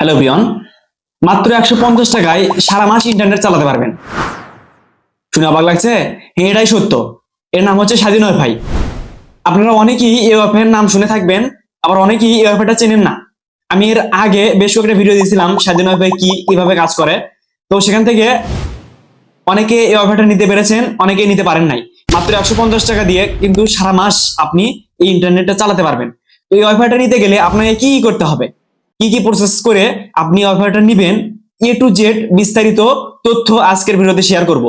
Hello বিয়ন মাত্র একশো পঞ্চাশ টাকায় সারা মাস ইন্টারনেট চালাতে পারবেন। শুনে অবাক লাগছে? হ্যাঁ এটাই সত্য। এর নাম হচ্ছে স্বাধীন ওয়াইফাই আপনারা অনেকেই এই ওয়াইফাই এর নাম শুনে থাকবেন, আবার অনেকেই এই ওয়াইফাইটা চেনেন না। আমি এর আগে বেশ কয়েকটা ভিডিও দিয়েছিলাম, স্বাধীন ওয়াইফাই কি কীভাবে কাজ করে। তো সেখান থেকে অনেকে এই ওয়াইফাইটা নিতে পেরেছেন অনেকে নিতে পারেন নাই। মাত্র একশো পঞ্চাশ টাকা দিয়ে কিন্তু সারা মাস আপনি এই ইন্টারনেটটা চালাতে পারবেন। তো এই ওয়াইফাইটা নিতে গেলে আপনাকে কি করতে হবে? কি কি প্রসেস করে আপনি ওয়াইফাইটা নিবেন? এ টু জেড বিস্তারিত তথ্য আজকের ভিডিওতে শেয়ার করব।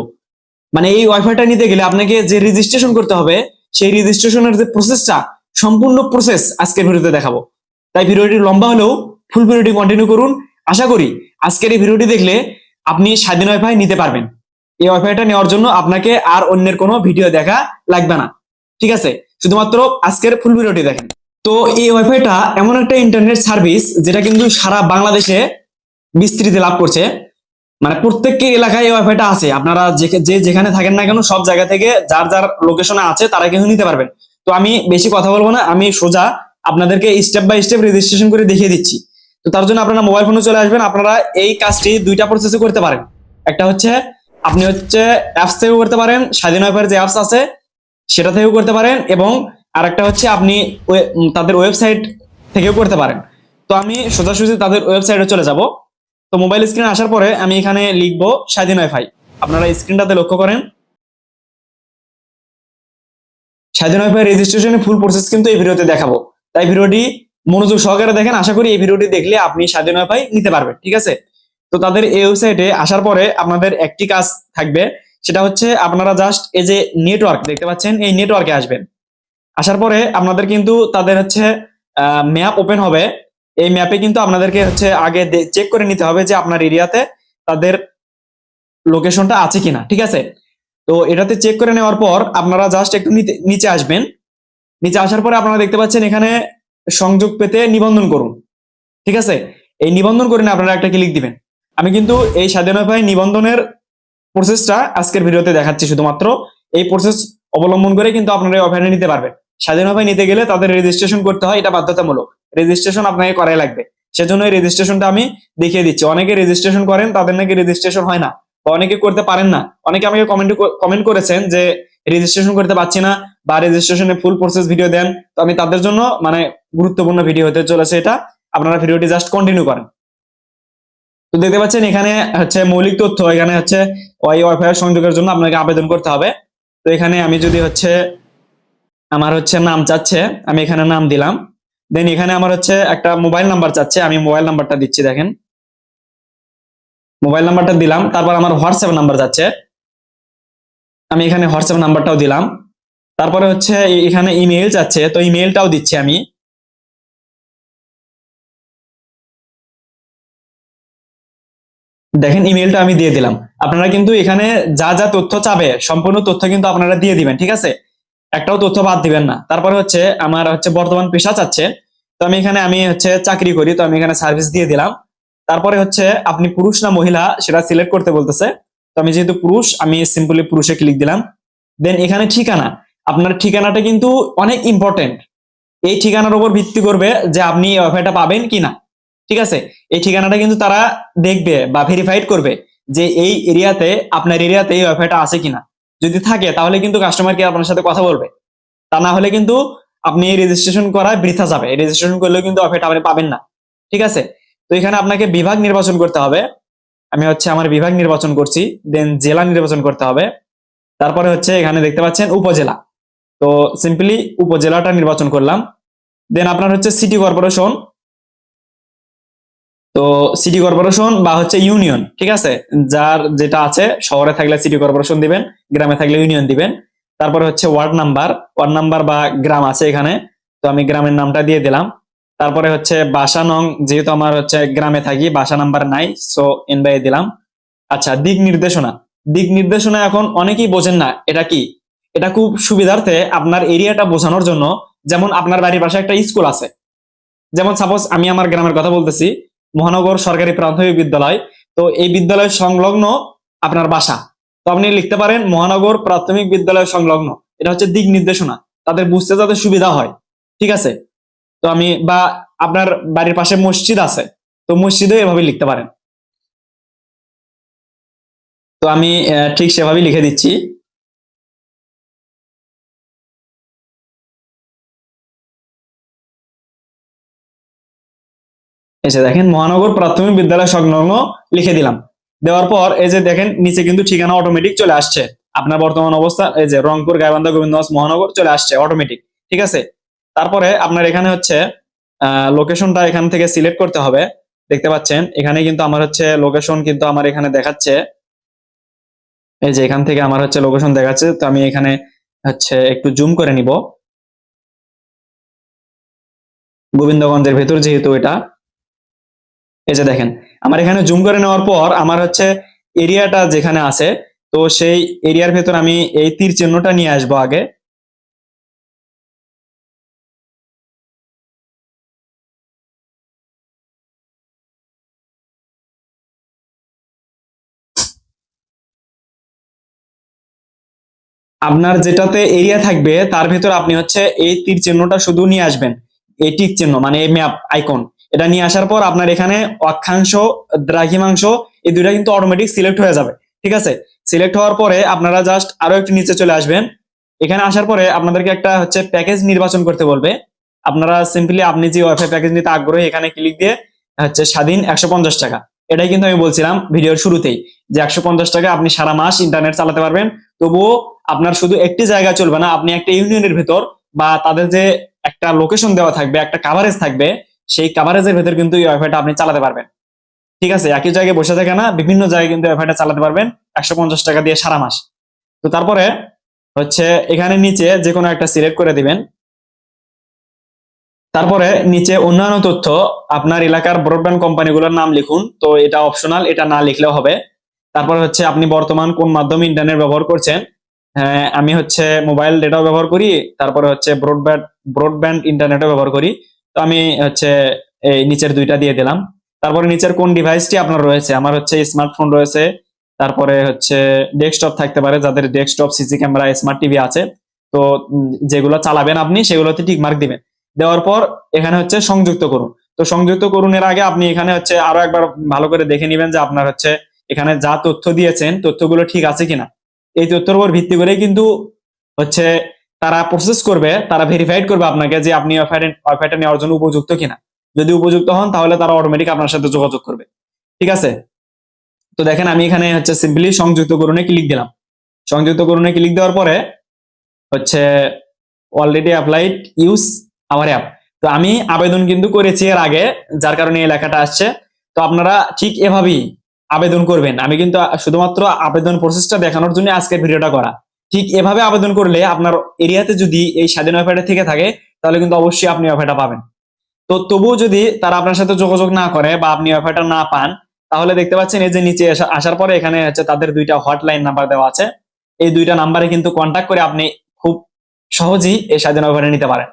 মানে এই ওয়াইফাইটা নিতে গেলে আপনাকে যে রেজিস্ট্রেশন করতে হবে, সেই রেজিস্ট্রেশনের যে প্রসেসটা সম্পূর্ণ প্রসেস আজকের ভিডিওতে দেখাবো। তাই ভিডিওটি লম্বা হলেও ফুল ভিডিওটি কন্টিনিউ করুন। আশা করি আজকের এই ভিডিওটি দেখলে আপনি স্বাধীন ওয়াইফাই নিতে পারবেন। এই ওয়াইফাইটা নেওয়ার জন্য আপনাকে আর অন্যের কোনো ভিডিও দেখা লাগবে না। ঠিক আছে? শুধুমাত্র আজকের ফুল ভিডিওটি দেখেন। তো এই ওয়াইফাইটা এমন একটা ইন্টারনেট সার্ভিস যেটা কিন্তু সারা বাংলাদেশে বিস্তৃতি লাভ করছে। মানে প্রত্যেকটি এলাকায় এই ওয়াইফাইটা আছে। আপনারা যে যেখানে থাকেন না কেন, সব জায়গা থেকে যার যার লোকেশনে আছে, তারা কিন্তু নিতে পারবেন। তো আমি বেশি কথা বলব না, আমি সোজা আপনাদেরকে স্টেপ বাই স্টেপ রেজিস্ট্রেশন করে দেখিয়ে দিচ্ছি। তো তার জন্য আপনারা মোবাইল ফোনে চলে আসবেন, আপনারা এই কাজটি দুইটা প্রসেসে করতে পারেন। একটা হচ্ছে, আপনি হচ্ছে অ্যাপস থেকেও করতে পারেন, স্বাধীন ওয়াইফাইয়ের যে অ্যাপস আছে, সেটা থেকেও করতে পারেন এবং আরেকটা হচ্ছে আপনি তাদের ওয়েবসাইট থেকেও করতে পারেন। তো আমি সোজাসুজি তাদের ওয়েবসাইটে চলে যাব। তো মোবাইল স্ক্রিনে আসার পরে আমি এখানে লিখব স্বাধীন ওয়াইফাই। আপনারা স্ক্রিনটাতে লক্ষ্য করেন। স্বাধীন ওয়াইফাই রেজিস্ট্রেশনের ফুল প্রসেস কিন্তু এই ভিডিওতে দেখাবো। তাই ভিডিওটি মনোযোগ সহকারে দেখেন। আশা করি এই ভিডিওটি দেখলে আপনি স্বাধীন ওয়াইফাই নিতে পারবেন, ঠিক আছে? তো তাদের এই ওয়েবসাইটে আসার পরে আপনাদের একটি কাজ থাকবে। সেটা হচ্ছে আপনারা জাস্ট এই যে নেটওয়ার্ক দেখতে পাচ্ছেন? এই নেটওয়ার্কে আসবেন। আসার পরে আপনাদের কিন্তু তাদের হচ্ছে ম্যাপ ওপেন হবে। এই ম্যাপে কিন্তু আপনাদেরকে হচ্ছে আগে চেক করে নিতে হবে যে আপনার এরিয়াতে তাদের লোকেশনটা আছে কিনা, ঠিক আছে? তো এটাতে চেক করে নেওয়ার পর আপনারা জাস্ট একটু নিচে আসবেন। নিচে আসার পরে আপনারা দেখতে পাচ্ছেন এখানে সংযোগ পেতে নিবন্ধন করুন, ঠিক আছে? এই নিবন্ধন করে আপনারা একটা ক্লিক দিবেন। আমি কিন্তু এই স্বাধীন ভাই নিবন্ধনের প্রসেসটা আজকের ভিডিওতে দেখাচ্ছি শুধুমাত্র। এই প্রসেস অবলম্বন করে কিন্তু আপনারা অফারে নিতে পারবেন। স্বাধীন ভাই নিতে গেলে তাদের রেজিস্ট্রেশন করতে হয়, এটা বাধ্যতামূলক। রেজিস্ট্রেশন আপনাকে করাই লাগবে। সেজন্য এই রেজিস্ট্রেশনটা আমি দেখিয়ে দিচ্ছি। অনেকে রেজিস্ট্রেশন করেন, তাদের নাকি রেজিস্ট্রেশন হয় না। বা অনেকে করতে পারেন না। অনেকে আমাকে কমেন্ট কমেন্ট করেছেন যে রেজিস্ট্রেশন করতে পারছি না বা রেজিস্ট্রেশনে ফুল প্রসেস ভিডিও দেন। তো আমি তাদের জন্য মানে গুরুত্বপূর্ণ ভিডিও হতে চলেছে এটা। আপনারা ভিডিওটি জাস্ট কন্টিনিউ করেন। তো দেখতে পাচ্ছেন এখানে হচ্ছে মৌলিক তথ্য, এখানে হচ্ছে ওয়াই ওয়াইফাই সংযোগের জন্য আপনাকে আবেদন করতে হবে। তো এখানে আমি যদি হচ্ছে আমার হচ্ছে নাম চাচ্ছে, আমি এখানে নাম দিলাম। দেন এখানে আমার হচ্ছে একটা মোবাইল নাম্বার চাচ্ছে, আমি মোবাইল নাম্বারটা দিচ্ছি, দেখেন। মোবাইল নাম্বারটা দিলাম, তারপর আমার হোয়াটসঅ্যাপ নাম্বার যাচ্ছে। আমি এখানে হোয়াটসঅ্যাপ নাম্বারটাও দিলাম। তারপরে হচ্ছে এখানে ইমেল চাচ্ছে তো ইমেলটাও দিচ্ছি আমি। দেখেন ইমেলটা আমি দিয়ে দিলাম। আপনারা কিন্তু এখানে যা যা তথ্য চাবে, সম্পূর্ণ তথ্য কিন্তু আপনারা দিয়ে দিবেন, ঠিক আছে? একটাও তথ্য বাদ দিবেন না। তারপরে হচ্ছে আমার হচ্ছে বর্তমান পেশা চাচ্ছে। তো আমি এখানে আমি হচ্ছে চাকরি করি, তো আমি এখানে সার্ভিস দিয়ে দিলাম। তারপরে হচ্ছে আপনি পুরুষ না মহিলা সেটা সিলেক্ট করতে বলতেছে। তো আমি যেহেতু পুরুষ, আমি সিম্পলি পুরুষে ক্লিক দিলাম। দেন এখানে ঠিকানা। আপনার ঠিকানাটা কিন্তু অনেক ইম্পর্টেন্ট এই ঠিকানার উপর ভিত্তি করবে যে আপনি এই ওয়াইফাইটা পাবেন কিনা। ঠিক আছে? এই ঠিকানাটা কিন্তু তারা দেখবে বা ভেরিফাইড করবে যে এই এরিয়াতে আপনার এরিয়াতে এই ওয়াইফাইটা আছে কিনা। যদি থাকে, তাহলে কিন্তু কাস্টমার কেয়ার আপনার সাথে কথা বলবে। তা না হলে কিন্তু আপনি রেজিস্ট্রেশন করা বৃথা যাবে। রেজিস্ট্রেশন করলেও কিন্তু ওয়াইফাইটা আপনি পাবেন না। ঠিক আছে? তো এখানে আপনাকে বিভাগ নির্বাচন করতে হবে। আমি হচ্ছে আমার বিভাগ নির্বাচন করছি দেন জেলা নির্বাচন করতে হবে। তারপরে হচ্ছে এখানে দেখতে পাচ্ছেন উপজেলা। তো সিম্পলি উপজেলাটা নির্বাচন করলাম। দেন আপনার হচ্ছে সিটি কর্পোরেশন তো সিটি কর্পোরেশন বা হচ্ছে ইউনিয়ন ঠিক আছে? যার যেটা আছে, শহরে থাকলে সিটি কর্পোরেশন দিবেন, গ্রামে থাকলে ইউনিয়ন দিবেন। তারপরে হচ্ছে ওয়ার্ড নাম্বার ওয়ার্ড নাম্বার বা গ্রাম আছে এখানে, তো আমি গ্রামের নামটা দিয়ে দিলাম। তারপরে হচ্ছে বাসা নং, যেহেতু আমার হচ্ছে গ্রামে থাকি, বাসা নাম্বার নাই সো এন বাই দিলাম। আচ্ছা দিক নির্দেশনা। দিক নির্দেশনা এখন অনেকেই বোঝেন না, এটা কি? এটা খুব সুবিধার্থে আপনার এরিয়াটা বোঝানোর জন্য, যেমন আপনার বাড়ির পাশে একটা স্কুল আছে। যেমন সাপোজ আমি আমার গ্রামের কথা বলতেছি মহানগর সরকারি প্রাথমিক বিদ্যালয়। তো এই বিদ্যালয় সংলগ্ন আপনার বাসা। তো আপনি লিখতে পারেন মহানগর প্রাথমিক বিদ্যালয় সংলগ্ন। এটা হচ্ছে দিক নির্দেশনা। তাদের বুঝতে যাতে সুবিধা হয়। ঠিক আছে? তো আমি বা আপনার বাড়ির পাশে মসজিদ আছে। তো মসজিদও এভাবে লিখতে পারেন। তো আমি ঠিক সেভাবেই লিখে দিচ্ছি। এসে দেখেন মহানগর প্রাথমিক বিদ্যালয় সংলগ্ন লিখে দিলাম। দেওয়ার পর এই যে দেখেন, নিচে কিন্তু ঠিকানা অটোমেটিক চলে আসছে। আপনার বর্তমান অবস্থা, এই যে রংপুর গাইবান্ধা গোবিন্দগঞ্জ মহানগর চলে আসছে অটোমেটিক ঠিক আছে? তারপরে আপনার এখানে হচ্ছে লোকেশনটা এখান থেকে সিলেক্ট করতে হবে। দেখতে পাচ্ছেন, এখানে কিন্তু আমার হচ্ছে লোকেশন কিন্তু আমার এখানে দেখাচ্ছে। এই যে এখান থেকে আমার হচ্ছে লোকেশন দেখাচ্ছে, তো আমি এখানে হচ্ছে একটু জুম করে নিব। গোবিন্দগঞ্জের ভেতর যেহেতু এটা এই যে দেখেন, আমার এখানে জুম করে নেওয়ার পর আমার হচ্ছে এরিয়াটা যেখানে আছে, তো সেই এরিয়ার ভেতর আমি এই তীর চিহ্নটা নিয়ে আসব আগে। আপনার যেটাতে এরিয়া থাকবে, তার ভেতর আপনি হচ্ছে এই তীর চিহ্নটা শুধু নিয়ে আসবেন। এই টিক চিহ্ন মানে এই ম্যাপ আইকন এটা নিয়ে আসার পর আপনার এখানে অক্ষাংশ, দ্রাঘিমাংশ, এই দুইটা কিন্তু অটোমেটিক সিলেক্ট হয়ে যাবে। ঠিক আছে? সিলেক্ট হওয়ার পরে আপনারা জাস্ট আরও একটু নিচে চলে আসবেন। এখানে আসার পরে আপনাদেরকে একটা হচ্ছে প্যাকেজ নির্বাচন করতে বলবে। আপনারা সিম্পলি আপনি যে ওয়াইফাই প্যাকেজ নিতে আগ্রহী, এখানে ক্লিক দিয়ে হচ্ছে স্বাধীন একশো পঞ্চাশ টাকা। এটাই কিন্তু আমি বলছিলাম ভিডিওর শুরুতেই যে একশো পঞ্চাশ টাকা আপনি সারা মাস ইন্টারনেট চালাতে পারবেন। তবুও আপনার শুধু একটি জায়গা চলবে না, আপনি একটা ইউনিয়নের ভেতর বা তাদের যে একটা লোকেশন দেওয়া থাকবে, একটা কাভারেজ থাকবে সেই কাভারেজের ভেতর কিন্তু এই ওয়াইফাইটা আপনি চালাতে পারবেন। ঠিক আছে? একই জায়গায় বসে থাকে না, বিভিন্ন জায়গায় কিন্তু ওয়াইফাইটা চালাতে পারবেন, একশো পঞ্চাশ টাকা দিয়ে সারা মাস। তো তারপরে হচ্ছে এখানে নিচে যে কোনো একটা সিলেক্ট করে দিবেন। তারপরে নিচে অন্যান্য তথ্য, আপনার এলাকার ব্রডব্যান্ড কোম্পানিগুলোর নাম লিখুন। তো এটা অপশনাল এটা না লিখলেও হবে। তারপরে হচ্ছে আপনি বর্তমান কোন মাধ্যমে ইন্টারনেট ব্যবহার করছেন। হ্যাঁ আমি হচ্ছে মোবাইল ডেটাও ব্যবহার করি, তারপরে হচ্ছে ব্রডব্যান্ড ব্রডব্যান্ড ইন্টারনেটও ব্যবহার করি। তো আমি হচ্ছে এই নিচের দুইটা দিয়ে দিলাম। তারপরে নিচের কোন ডিভাইসটি আপনার রয়েছে? আমার হচ্ছে স্মার্টফোন রয়েছে। তারপরে হচ্ছে ডেস্কটপ থাকতে পারে, যাদের desktop CC camera smart TV আছে। তো যেগুলো চালাবেন আপনি, সেগুলোতে টিক মার্ক দিবেন। দেওয়ার পর এখানে হচ্ছে সংযুক্ত করুন। তো সংযুক্ত করুন এর আগে আপনি এখানে হচ্ছে আরও একবার ভালো করে দেখে নেবেন যে আপনার হচ্ছে এখানে যা তথ্য দিয়েছেন, তথ্যগুলো ঠিক আছে কিনা। এই তথ্যের উপর ভিত্তি করে কিন্তু হচ্ছে তারা প্রসেস করবে, তারা ভেরিফাইড করবে আপনাকে যে আপনি ওয়াইফাইটা নেওয়ার জন্য উপযুক্ত কিনা। যদি উপযুক্ত হন, তাহলে তারা অটোমেটিক আপনার সাথে যোগাযোগ করবে। ঠিক আছে? তো দেখেন, আমি এখানে হচ্ছে সিম্পলি সংযুক্ত করুনে ক্লিক দিলাম। সংযুক্ত করুনে ক্লিক দেওয়ার পরে হচ্ছে already applied use our app তো আমি আবেদন কিন্তু করেছি এর আগে, যার কারণে এই লেখাটা আসছে। তো আপনারা ঠিক এভাবেই আবেদন করবেন। আমি কিন্তু শুধুমাত্র আবেদন প্রসেসটা দেখানোর জন্য আজকের ভিডিওটা করা। ঠিক এভাবে আবেদন করলে আপনার এরিয়াতে যদি এই স্বাধীন ওয়াইফাইটা থেকে থাকে, তাহলে কিন্তু অবশ্যই আপনি ওয়াইফাইটা পাবেন। তো তবুও যদি তারা আপনার সাথে যোগাযোগ না করে বা আপনি ওয়াইফাইটা না পান, তাহলে দেখতে পাচ্ছেন এই যে নিচে আসার পরে এখানে হচ্ছে তাদের দুইটা হটলাইন নাম্বার দেওয়া আছে। এই দুইটা নাম্বারে কিন্তু কন্ট্যাক্ট করে আপনি খুব সহজেই এই স্বাধীন ওয়াইফাইটা নিতে পারেন।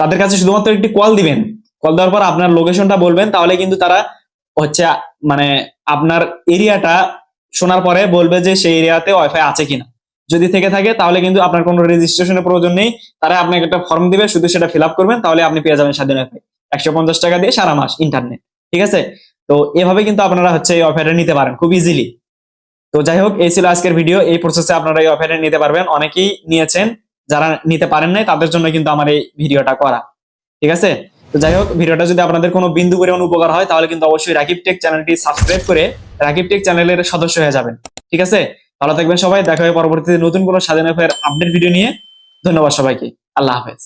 তাদের কাছে শুধুমাত্র একটি কল দিবেন। কল দেওয়ার পর আপনার লোকেশনটা বলবেন, তাহলে কিন্তু তারা হচ্ছে মানে আপনার এরিয়াটা শোনার পরে বলবে যে সেই এরিয়াতে ওয়াইফাই আছে কিনা। যদি থেকে থাকে, তাহলে কিন্তু আপনার কোনো রেজিস্ট্রেশনের প্রয়োজন নেই। তারা আপনাকে একটা ফর্ম দিবে, শুধু সেটা ফিল করবেন, তাহলে আপনি পেয়ে যাবেন স্বাধীন ওয়াইফাই একশো পঞ্চাশ টাকা দিয়ে সারা মাস ইন্টারনেট ঠিক আছে? তো এভাবে কিন্তু আপনারা হচ্ছে এই ওয়াইফাইটা নিতে পারেন, খুব ইজিলি তো যাই হোক, এই ছিল আজকের ভিডিও এই প্রসেসে আপনারা এই ওয়াইফাইটা নিতে পারবেন। অনেকেই নিয়েছেন, যারা নিতে পারেন নাই, তাদের জন্য কিন্তু আমার এই ভিডিওটা করা, ঠিক আছে? তো যাই হোক ভিডিওটা যদি আপনাদের কোনো বিন্দু পরিমাণ উপকার হয়, তাহলে কিন্তু অবশ্যই রাকিব টেক চ্যানেলটি সাবস্ক্রাইব করে রাকিব টেক চ্যানেলের সদস্য হয়ে যাবেন, ঠিক আছে? ভালো থাকবেন সবাই, দেখা হবে পরবর্তীতে নতুন কোনো স্বাধীন আপডেট ভিডিও নিয়ে। ধন্যবাদ সবাইকে। আল্লাহ হাফেজ।